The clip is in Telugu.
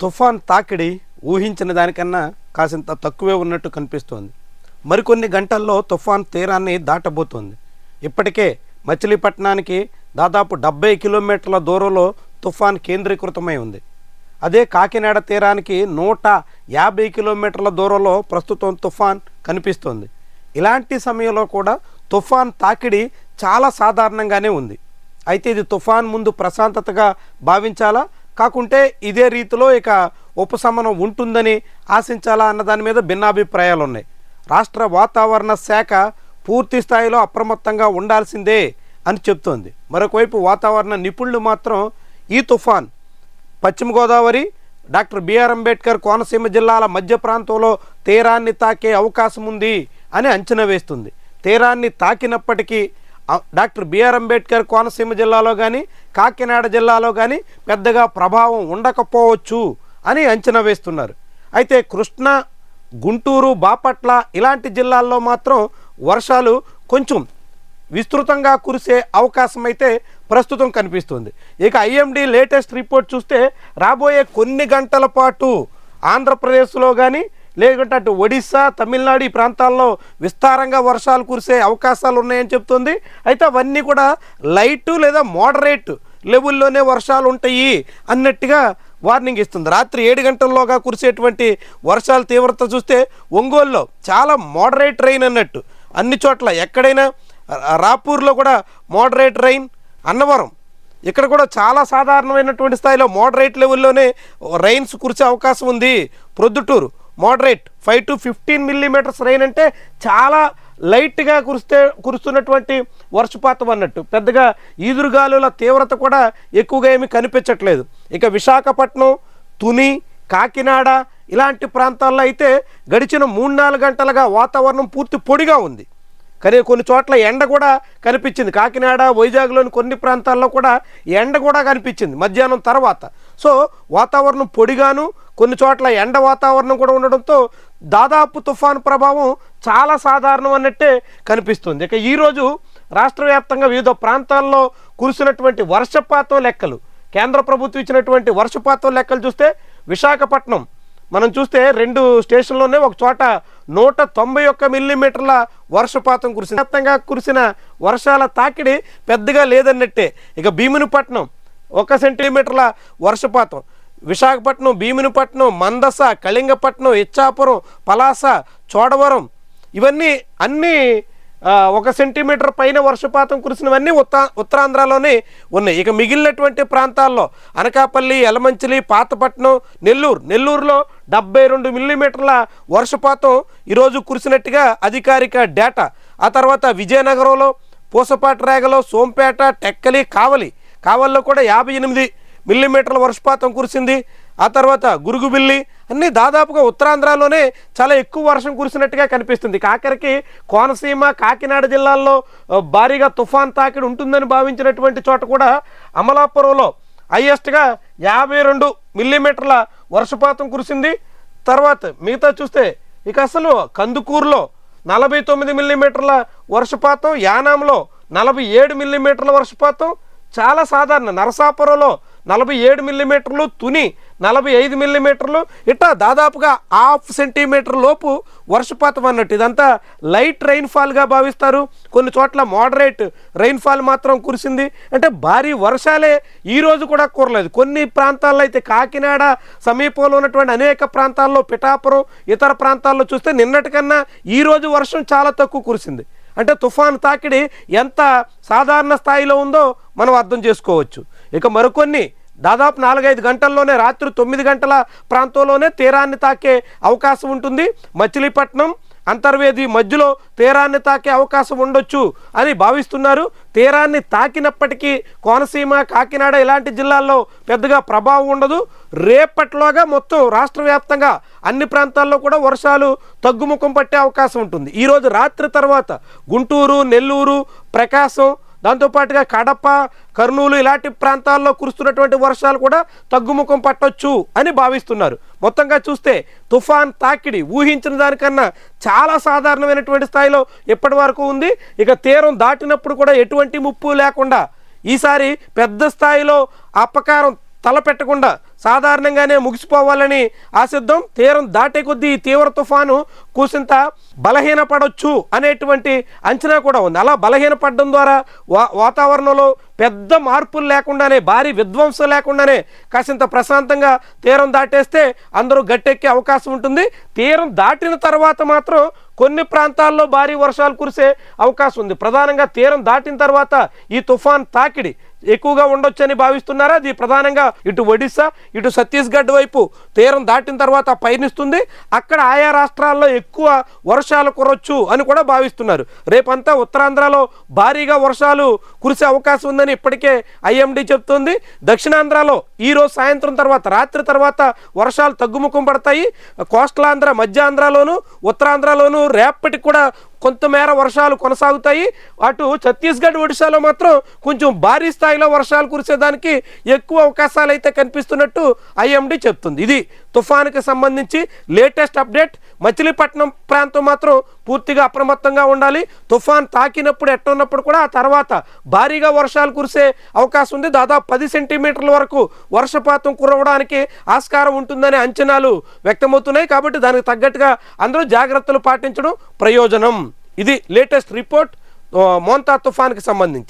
తుఫాన్ తాకిడి ఊహించిన దానికన్నా కాసింత తక్కువే ఉన్నట్టు కనిపిస్తోంది. మరికొన్ని గంటల్లో తుఫాన్ తీరాన్ని దాటబోతోంది. ఇప్పటికే మచిలీపట్నానికి దాదాపు డెబ్బై కిలోమీటర్ల దూరంలో తుఫాన్ కేంద్రీకృతమై ఉంది. అదే కాకినాడ తీరానికి నూట యాభై కిలోమీటర్ల దూరంలో ప్రస్తుతం తుఫాన్ కనిపిస్తోంది. ఇలాంటి సమయంలో కూడా తుఫాన్ తాకిడి చాలా సాధారణంగానే ఉంది. అయితే ఇది తుఫాన్ ముందు ప్రశాంతతగా భావించాలా? కాకుంటే ఇదే రీతిలో ఇక ఉపశమనం ఉంటుందని ఆశించాలా అన్న దాని మీద భిన్నాభిప్రాయాలు ఉన్నాయి రాష్ట్ర వాతావరణ శాఖ పూర్తి స్థాయిలో అప్రమత్తంగా ఉండాల్సిందే అని చెప్తోంది. మరొకవైపు వాతావరణ నిపుణులు మాత్రం ఈ తుఫాన్ పశ్చిమ గోదావరి డాక్టర్ బిఆర్ అంబేద్కర్ కోనసీమ జిల్లాల మధ్య ప్రాంతంలో తీరాన్ని తాకే అవకాశం ఉంది అని అంచనా వేస్తుంది. తీరాన్ని తాకినప్పటికీ డాక్టర్ బిఆర్ అంబేద్కర్ కోనసీమ జిల్లాలో కానీ కాకినాడ జిల్లాలో కానీ పెద్దగా ప్రభావం ఉండకపోవచ్చు అని అంచనా వేస్తున్నారు. అయితే కృష్ణా గుంటూరు బాపట్ల ఇలాంటి జిల్లాల్లో మాత్రం వర్షాలు కొంచెం విస్తృతంగా కురిసే అవకాశం అయితే ప్రస్తుతం కనిపిస్తుంది. ఇక ఐఎండి లేటెస్ట్ రిపోర్ట్ చూస్తే రాబోయే కొన్ని గంటల పాటు ఆంధ్రప్రదేశ్లో కానీ లేకుంటే అటు ఒడిస్సా తమిళనాడు ఈ ప్రాంతాల్లో విస్తారంగా వర్షాలు కురిసే అవకాశాలు ఉన్నాయని చెప్తుంది. అయితే అవన్నీ కూడా లైటు లేదా మోడరేట్ లెవెల్లోనే వర్షాలు ఉంటాయి అన్నట్టుగా వార్నింగ్ ఇస్తుంది. రాత్రి ఏడు గంటల్లోగా కురిసేటువంటి వర్షాల తీవ్రత చూస్తే ఒంగోలులో చాలా మోడరేట్ రైన్ అన్నట్టు. అన్ని చోట్ల ఎక్కడైనా రాపూర్లో కూడా మోడరేట్ రైన్ అన్నవరం ఇక్కడ కూడా చాలా సాధారణమైనటువంటి స్థాయిలో మోడరేట్ లెవెల్లోనే రైన్స్ కురిసే అవకాశం ఉంది. Proddatur moderate five to fifteen millimetres rain అంటే చాలా లైట్గా కురిస్తే కురుస్తున్నటువంటి వర్షపాతం అన్నట్టు. పెద్దగా ఈదురుగాలుల తీవ్రత కూడా ఎక్కువగా ఏమీ కనిపించట్లేదు. ఇక విశాఖపట్నం తుని కాకినాడ ఇలాంటి ప్రాంతాల్లో అయితే గడిచిన మూడు నాలుగు గంటలుగా వాతావరణం పూర్తి పొడిగా ఉంది. కానీ కొన్ని చోట్ల ఎండ కూడా కనిపించింది. కాకినాడ వైజాగ్లోని కొన్ని ప్రాంతాల్లో కూడా ఎండ కూడా కనిపించింది మధ్యాహ్నం తర్వాత. సో వాతావరణం పొడిగాను. కొన్ని చోట్ల ఎండ వాతావరణం కూడా ఉండడంతో దాదాపు తుఫాను ప్రభావం చాలా సాధారణం అన్నట్టే కనిపిస్తుంది. ఇక ఈరోజు రాష్ట్ర వ్యాప్తంగా వివిధ ప్రాంతాల్లో కురిసినటువంటి వర్షపాతం లెక్కలు. కేంద్ర ప్రభుత్వం ఇచ్చినటువంటి వర్షపాతం లెక్కలు చూస్తే విశాఖపట్నం మనం చూస్తే రెండు స్టేషన్లోనే ఒక చోట నూట తొంభై ఒక్క మిల్లీమీటర్ల వర్షపాతం కురిసింది వ్యాప్తంగా కురిసిన వర్షాల తాకిడి పెద్దగా లేదన్నట్టే. ఇక భీమునిపట్నం ఒక సెంటీమీటర్ల వర్షపాతం. విశాఖపట్నం భీమునిపట్నం మందస కళింగపట్నం ఇచ్చాపురం పలాస చోడవరం ఇవన్నీ అన్నీ ఒక సెంటీమీటర్ పైన వర్షపాతం కురిసినవన్నీ ఉత్తరా ఉత్తరాంధ్రలోనే ఉన్నాయి. ఇక మిగిలినటువంటి ప్రాంతాల్లో అనకాపల్లి ఎలమంచిలి పాతపట్నం నెల్లూరు నెల్లూరులో డెబ్బై రెండు మిల్లీమీటర్ల వర్షపాతం ఈరోజు కురిసినట్టుగా అధికారిక డేటా. ఆ తర్వాత విజయనగరంలో పూసపాటి రేగలో సోంపేట టెక్కలి కావలి కావల్లో కూడా యాభై ఎనిమిది మిల్లీమీటర్ల వర్షపాతం కురిసింది. ఆ తర్వాత గురుగుబిల్లి అన్నీ దాదాపుగా ఉత్తరాంధ్రలోనే చాలా ఎక్కువ వర్షం కురిసినట్టుగా కనిపిస్తుంది. కాకరికి కోనసీమ కాకినాడ జిల్లాల్లో భారీగా తుఫాన్ తాకిడి ఉంటుందని భావించినటువంటి చోట కూడా అమలాపురంలో హైయెస్ట్గా యాభై రెండు మిల్లీమీటర్ల వర్షపాతం కురిసింది. తర్వాత మిగతా చూస్తే ఇక అసలు కందుకూరులో నలభై తొమ్మిది మిల్లీమీటర్ల వర్షపాతం యానాంలో నలభై ఏడు మిల్లీమీటర్ల వర్షపాతం చాలా సాధారణ నరసాపురంలో నలభై ఏడు మిల్లీమీటర్లు తుని నలభై ఐదు మిల్లీమీటర్లు. ఇట్లా దాదాపుగా హాఫ్ సెంటీమీటర్ లోపు వర్షపాతం అన్నట్టు. ఇదంతా లైట్ రైన్ఫాల్గా భావిస్తారు. కొన్ని చోట్ల మోడరేట్ రైన్ఫాల్ మాత్రం కురిసింది. అంటే భారీ వర్షాలే ఈ రోజు కూడా కురలేదు. కొన్ని ప్రాంతాల్లో అయితే కాకినాడ సమీపంలో ఉన్నటువంటి అనేక ప్రాంతాల్లో పిఠాపురం ఇతర ప్రాంతాల్లో చూస్తే నిన్నటికన్నా ఈరోజు వర్షం చాలా తక్కువ కురిసింది. అంటే తుఫాను తాకిడి ఎంత సాధారణ స్థాయిలో ఉందో మనం అర్థం చేసుకోవచ్చు. ఇక మరికొన్ని దాదాపు నాలుగైదు గంటల్లోనే రాత్రి తొమ్మిది గంటల ప్రాంతంలోనే తీరాన్ని తాకే అవకాశం ఉంటుంది. మచిలీపట్నం అంతర్వేది మధ్యలో తీరాన్ని తాకే అవకాశం ఉండొచ్చు అని భావిస్తున్నారు. తీరాన్ని తాకినప్పటికీ కోనసీమ కాకినాడ ఇలాంటి జిల్లాల్లో పెద్దగా ప్రభావం ఉండదు. రేపట్లోగా మొత్తం రాష్ట్ర వ్యాప్తంగా అన్ని ప్రాంతాల్లో కూడా వర్షాలు తగ్గుముఖం పట్టే అవకాశం ఉంటుంది. ఈరోజు రాత్రి తర్వాత గుంటూరు నెల్లూరు ప్రకాశం దాంతోపాటుగా కడప కర్నూలు ఇలాంటి ప్రాంతాల్లో కురుస్తున్నటువంటి వర్షాలు కూడా తగ్గుముఖం పట్టొచ్చు అని భావిస్తున్నారు. మొత్తంగా చూస్తే తుఫాన్ తాకిడి ఊహించిన దానికన్నా చాలా సాధారణమైనటువంటి స్థాయిలో ఇప్పటి వరకు ఉంది? ఇక తీరం దాటినప్పుడు కూడా ఎటువంటి ముప్పు లేకుండా ఈసారి పెద్ద స్థాయిలో అపకారం తలపెట్టకుండా సాధారణంగానే ముగిసిపోవాలని ఆశిద్దాం. తీరం దాటే కొద్దీ ఈ తీవ్ర తుఫాను కూసింత బలహీనపడొచ్చు అనేటువంటి అంచనా కూడా ఉంది. అలా బలహీనపడడం ద్వారా వా వాతావరణంలో పెద్ద మార్పులు లేకుండానే భారీ విధ్వంసం లేకుండానే కాసింత ప్రశాంతంగా తీరం దాటేస్తే అందరూ గట్టెక్కే అవకాశం ఉంటుంది. తీరం దాటిన తర్వాత మాత్రం కొన్ని ప్రాంతాల్లో భారీ వర్షాలు కురిసే అవకాశం ఉంది. ప్రధానంగా తీరం దాటిన తర్వాత ఈ తుఫాన్ తాకిడి ఎక్కువగా ఉండొచ్చని భావిస్తున్నారా? అది ప్రధానంగా ఇటు ఒడిశా ఇటు ఛత్తీస్గఢ్ వైపు తీరం దాటిన తర్వాత పయనిస్తుంది. అక్కడ ఆయా రాష్ట్రాల్లో ఎక్కువ వర్షాలు కురవచ్చు అని కూడా భావిస్తున్నారు. రేపంతా ఉత్తరాంధ్రలో భారీగా వర్షాలు కురిసే అవకాశం ఉందని ఇప్పటికే ఐఎండి చెప్తుంది. దక్షిణాంధ్రలో ఈ రోజు సాయంత్రం తర్వాత రాత్రి తర్వాత వర్షాలు తగ్గుముఖం పడతాయి. కోస్టలాంధ్ర మధ్యాంధ్రలోను ఉత్తరాంధ్రలోను రేపటికి కూడా కొంతమేర వర్షాలు కొనసాగుతాయి. అటు ఛత్తీస్గఢ్ ఒడిశాలో మాత్రం కొంచెం భారీ స్థాయిలో వర్షాలు కురిసేదానికి ఎక్కువ అవకాశాలు అయితే కనిపిస్తున్నట్టు ఐఎండి చెప్తుంది. ఇది తుఫానుకి సంబంధించి లేటెస్ట్ అప్డేట్ మచిలీపట్నం ప్రాంతం మాత్రం పూర్తిగా అప్రమత్తంగా ఉండాలి. తుఫాన్ తాకినప్పుడు ఎట్టున్నప్పుడు కూడా ఆ తర్వాత భారీగా వర్షాలు కురిసే అవకాశం ఉంది. దాదాపు పది సెంటీమీటర్ల వరకు వర్షపాతం కురవడానికి ఆస్కారం ఉంటుందనే అంచనాలు వ్యక్తమవుతున్నాయి. కాబట్టి దానికి తగ్గట్టుగా అందరూ జాగ్రత్తలు పాటించడం ప్రయోజనం. ఇది లేటెస్ట్ రిపోర్ట్ మోంతా తుఫాన్కి సంబంధించి.